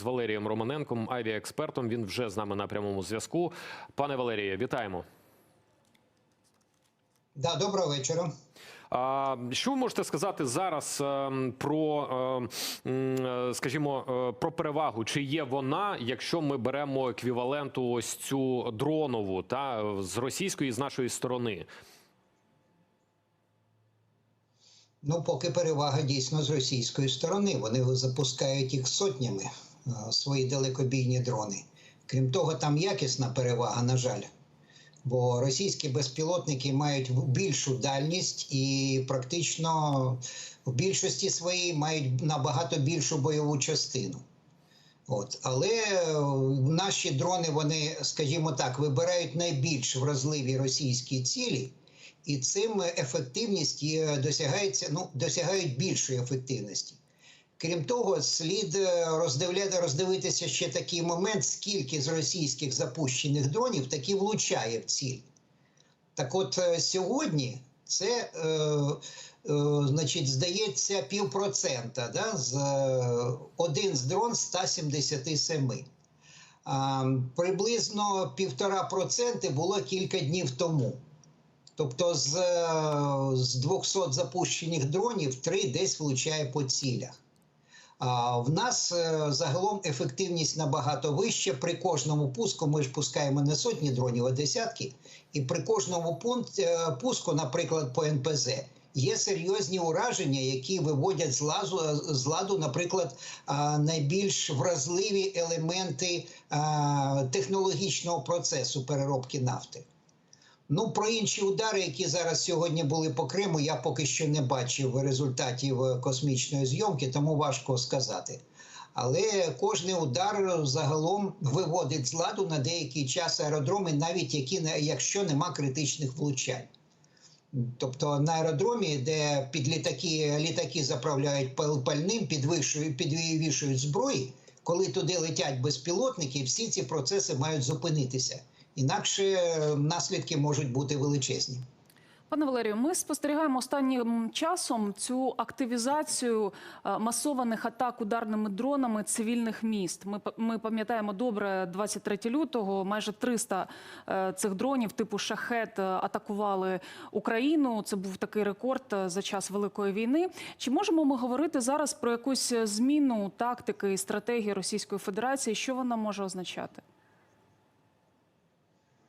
з Валерієм Романенком, авіаекспертом. Він вже з нами на прямому зв'язку. Пане Валеріє, вітаємо. Да, доброго вечора. Що ви можете сказати зараз е, про, е, е, скажімо, е, про перевагу? Чи є вона, якщо ми беремо еквіваленту ось цю дронову та з російської і з нашої сторони? Ну, поки перевага дійсно з російської сторони. Вони запускають їх сотнями свої далекобійні дрони. Крім того, там якісна перевага, на жаль. Бо російські безпілотники мають більшу дальність і практично в більшості своїй мають набагато більшу бойову частину. От. Але е, наші дрони, вони, скажімо так, вибирають найбільш вразливі російські цілі, і цим ефективність досягається, ну, досягають більшої ефективності. Крім того, слід е, роздивляти, роздивитися ще такий момент, скільки з російських запущених дронів таки влучає в ціль. Так от е, сьогодні це, е, е, значить, здається, півпроцента, да, з, е, один з дрон 177. А, приблизно півтора проценти було кілька днів тому. Тобто з, е, з 200 запущених дронів три десь влучає по цілях. В нас е, загалом ефективність набагато вища. При кожному пуску ми ж пускаємо не сотні дронів, а десятки. І при кожному пункт, е, пуску, наприклад, по НПЗ, є серйозні ураження, які виводять з ладу, з ладу наприклад, найбільш вразливі елементи технологічного процесу переробки нафти. Ну, про інші удари, які зараз сьогодні були по Криму, я поки що не бачив результатів е, космічної зйомки, тому важко сказати. Але кожний удар загалом виводить з ладу на деякий час аеродроми, навіть які якщо нема критичних влучань. Тобто на аеродромі, де під літаки, літаки заправляють пальним, підвищують, підвішують зброї, коли туди летять безпілотники, всі ці процеси мають зупинитися. Інакше е, наслідки можуть бути величезні. Пане Валерію, ми спостерігаємо останнім часом цю активізацію е, масованих атак ударними дронами цивільних міст. Ми ми пам'ятаємо добре 23 лютого. Майже 300 е, цих дронів типу шахет атакували Україну. Це був такий рекорд за час великої війни. Чи можемо ми говорити зараз про якусь зміну тактики і стратегії Російської Федерації? Що вона може означати?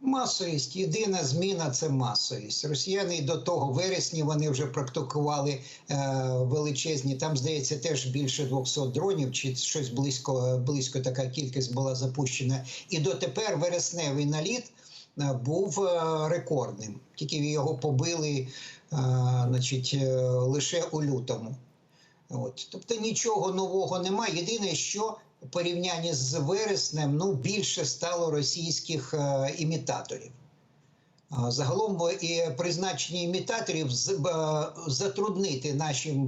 Масовість. Єдина зміна це масовість. Росіяни до того вересні вони вже практикували е, величезні. Там здається теж більше 200 дронів, чи щось близько, близько така кількість була запущена. І дотепер вересневий наліт е, був е, рекордним. Тільки його побили, е, значить, е, лише у лютому. От. Тобто нічого нового немає. Єдине, що у порівнянні з вереснем ну, більше стало російських е, імітаторів. Загалом і призначення імітаторів е, затруднити наші,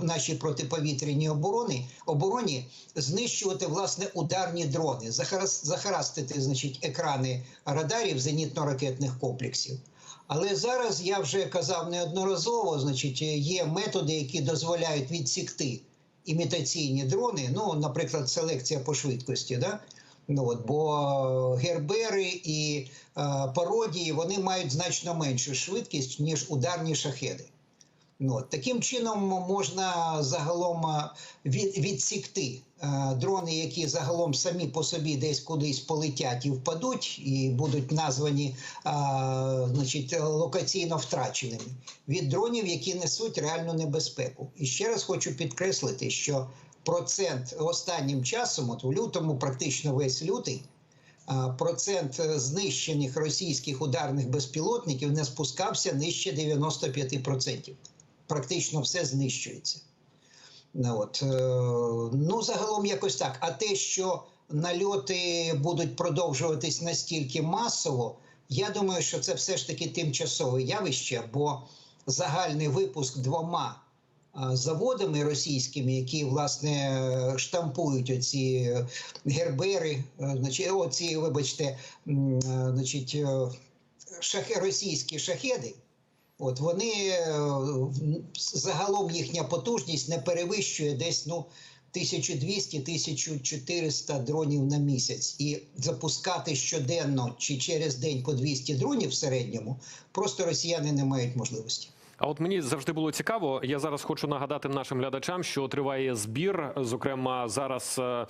наші протиповітряні оборони, обороні знищувати власне ударні дрони, захарастити значить, екрани радарів зенітно-ракетних комплексів. Але зараз я вже казав неодноразово, значить, є методи, які дозволяють відсікти імітаційні дрони. Ну, наприклад, селекція по швидкості. Да? Ну, от, бо гербери і е, пародії вони мають значно меншу швидкість, ніж ударні шахеди. Ну, от, таким чином можна загалом е, від, відсікти е, дрони, які загалом самі по собі десь кудись полетять і впадуть, і будуть названі е, значить, локаційно втраченими, від дронів, які несуть реальну небезпеку. І ще раз хочу підкреслити, що процент останнім часом, от у лютому, практично весь лютий, процент знищених російських ударних безпілотників не спускався нижче 95%. Практично все знищується. Ну, от, е, ну, загалом якось так. А те, що нальоти будуть продовжуватись настільки масово, я думаю, що це все ж таки тимчасове явище, бо загальний випуск двома заводами російськими, які власне е, штампують оці е, гербери, е, значить, оці, вибачте, е, значить, е, шахе, російські шахеди. От вони е, загалом їхня потужність не перевищує десь ну 1200-1400 дронів на місяць і запускати щоденно чи через день по 200 дронів в середньому, просто росіяни не мають можливості. А от мені завжди було цікаво. Я зараз хочу нагадати нашим глядачам, що триває збір. Зокрема, зараз е,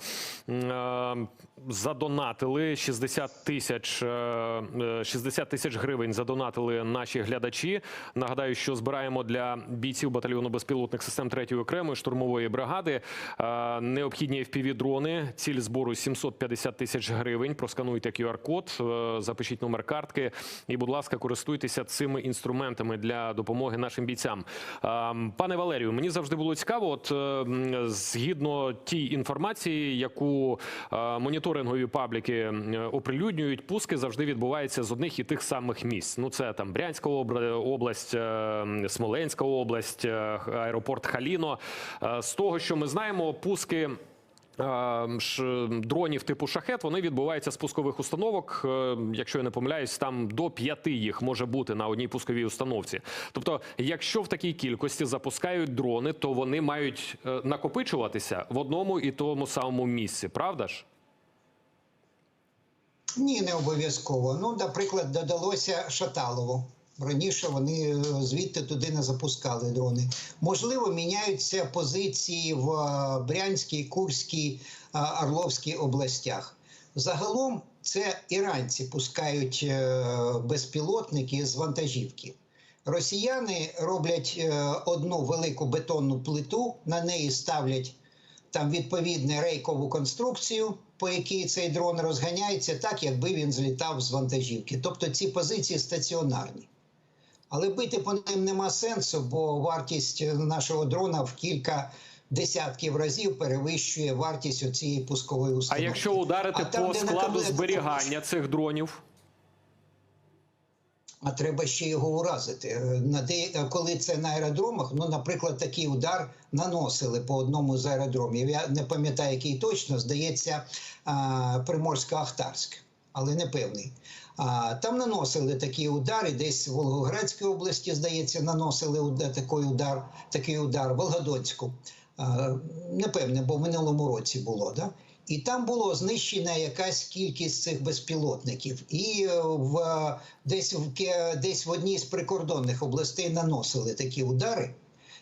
е, задонатили 60 тисяч е, е, 60 тисяч гривень. Задонатили наші глядачі. Нагадаю, що збираємо для бійців батальйону безпілотних систем 3-ї окремої штурмової бригади е, необхідні fpv дрони. Ціль збору 750 тисяч гривень. Проскануйте QR-код, е, запишіть номер картки і, будь ласка, користуйтеся цими інструментами для допомоги нашим бійцям. Пане Валерію, мені завжди було цікаво. От е, згідно тій інформації, яку е, моніторингові пабліки оприлюднюють, пуски завжди відбуваються з одних і тих самих місць. Ну це там Брянська область, е, Смоленська область, е, аеропорт Халіно. Е, З того, що ми знаємо, пуски. Е, Дронів типу шахет вони відбуваються з пускових установок. е, Якщо я не помиляюсь, там до п'яти їх може бути на одній пусковій установці. Тобто, якщо в такій кількості запускають дрони, то вони мають е, накопичуватися в одному і тому самому місці, правда ж? Ні, не обов'язково. Ну, наприклад, додалося Шаталово. Раніше вони е, звідти туди не запускали дрони. Можливо, міняються позиції в е, Брянській, Курській, е, Орловській областях. Загалом це іранці пускають безпілотники з вантажівки. Росіяни роблять одну велику бетонну плиту, на неї ставлять там відповідну рейкову конструкцію, по якій цей дрон розганяється, так якби він злітав з вантажівки. Тобто ці позиції стаціонарні. Але бити по ним нема сенсу, бо вартість нашого дрона в кілька десятків разів перевищує вартість цієї пускової А якщо ударити А там, по складу комплект- зберігання цих дронів? А треба ще його уразити. Е, На е, коли це на аеродромах, ну, наприклад, такий удар наносили по одному з аеродромів. Я не пам'ятаю, який точно, здається, Приморсько-Ахтарськ, але не певний. А, там наносили такі удари, десь в Волгоградській області, здається, наносили такий удар, такий удар, Волгодонську. Непевне, бо в минулому році було. Да? І там було знищена якась кількість цих безпілотників. І е, в, десь, в, десь в одній з прикордонних областей наносили такі удари.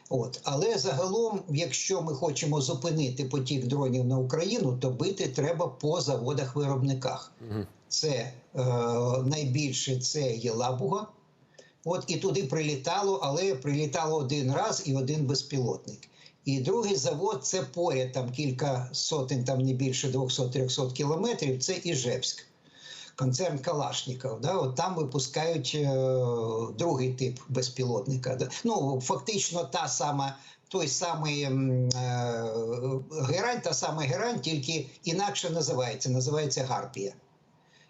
От. Але загалом, якщо ми хочемо зупинити потік дронів на Україну, то бити треба по заводах-виробниках. Це е, найбільше це Єлабуга. От і туди прилітало, але прилітало один раз і один безпілотник. І другий завод це поряд, там кілька сотень, там не більше 200-300 кілометрів. Це Іжевськ, концерн Калашніков. Да? От там випускають е, другий тип безпілотника. Да? Ну, фактично та сама. Той самий е, герань, та сама герань, тільки інакше називається. Називається Гарпія.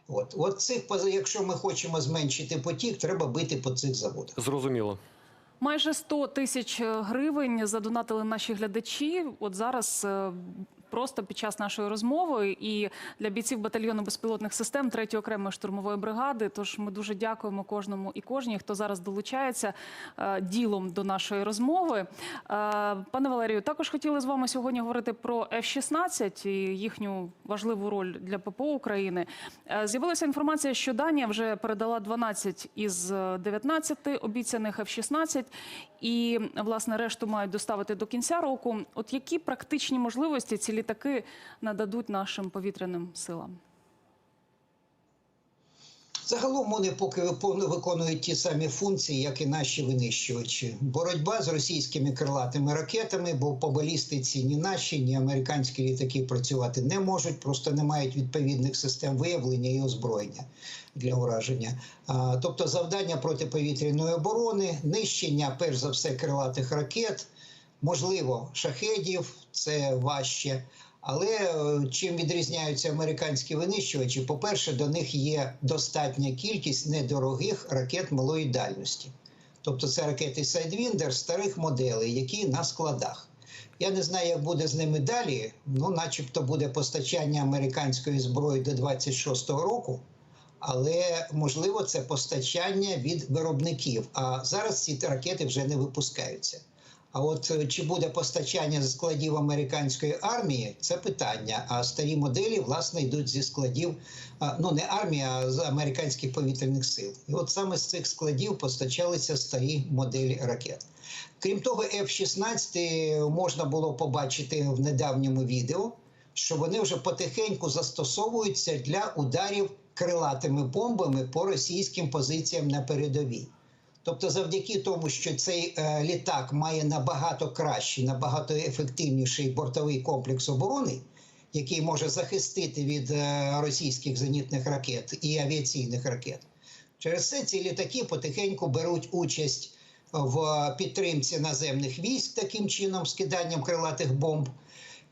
От, от цих, якщо ми хочемо зменшити потік, треба бити по цих заводах. Зрозуміло. Майже 100 тисяч гривень задонатили наші глядачі. От зараз е, просто під час нашої розмови і для бійців батальйону безпілотних систем 3-ї окремої штурмової бригади. Тож ми дуже дякуємо кожному і кожній, хто зараз долучається е, ділом до нашої розмови. Е, Пане Валерію, також хотіли з вами сьогодні говорити про F-16 і їхню важливу роль для ППО України. Е, З'явилася інформація, що Данія вже передала 12 із 19 обіцяних F-16, і власне решту мають доставити до кінця року. От які практичні можливості ці літаки нададуть нашим повітряним силам? Загалом вони поки виконують ті самі функції, як і наші винищувачі. Боротьба з російськими крилатими ракетами, бо по балістиці ні наші, ні американські літаки працювати не можуть, просто не мають відповідних систем виявлення і озброєння для ураження. Тобто завдання протиповітряної оборони, нищення, перш за все, крилатих ракет, можливо, шахедів, це важче. Але е, чим відрізняються американські винищувачі? По-перше, до них є достатня кількість недорогих ракет малої дальності. Тобто це ракети Sidewinder старих моделей, які на складах. Я не знаю, як буде з ними далі. Ну, начебто, буде постачання американської зброї до 26-го року, але можливо це постачання від виробників. А зараз ці ракети вже не випускаються. А от е, чи буде постачання з складів американської армії, це питання. А старі моделі власне йдуть зі складів, ну не армії, а з американських повітряних сил. І от саме з цих складів постачалися старі моделі ракет. Крім того, F-16 можна було побачити в недавньому відео, що вони вже потихеньку застосовуються для ударів крилатими бомбами по російським позиціям на передовій. Тобто, завдяки тому, що цей е, літак має набагато кращий, набагато ефективніший бортовий комплекс оборони, який може захистити від е, російських зенітних ракет і авіаційних ракет, через це ці літаки потихеньку беруть участь в підтримці наземних військ таким чином, скиданням крилатих бомб.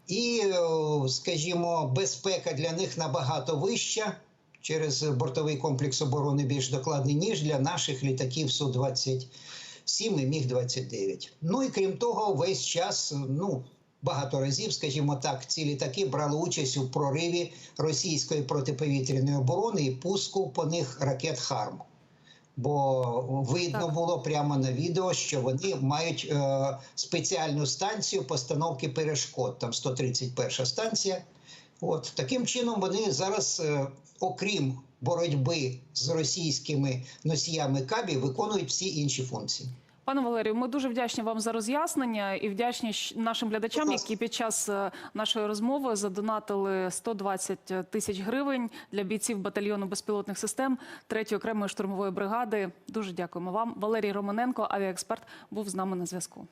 І, е, скажімо, безпека для них набагато вища через бортовий комплекс оборони більш докладний, ніж для наших літаків Су-27 і Міг-29. Ну і крім того, весь час, ну, багато разів, скажімо так, ці літаки брали участь у прориві російської протиповітряної оборони і пуску по них ракет «Харм». Бо видно Так. було прямо на відео, що вони мають е, спеціальну станцію постановки перешкод. Там 131 станція. От таким чином вони зараз, е, окрім боротьби з російськими носіями кабів, виконують всі інші функції. Пане Валерію, ми дуже вдячні вам за роз'яснення і вдячні нашим глядачам, які під час е, нашої розмови задонатили 120 тисяч гривень для бійців батальйону безпілотних систем 3-ї окремої штурмової бригади. Дуже дякуємо вам. Валерій Романенко, авіаексперт, був з нами на зв'язку.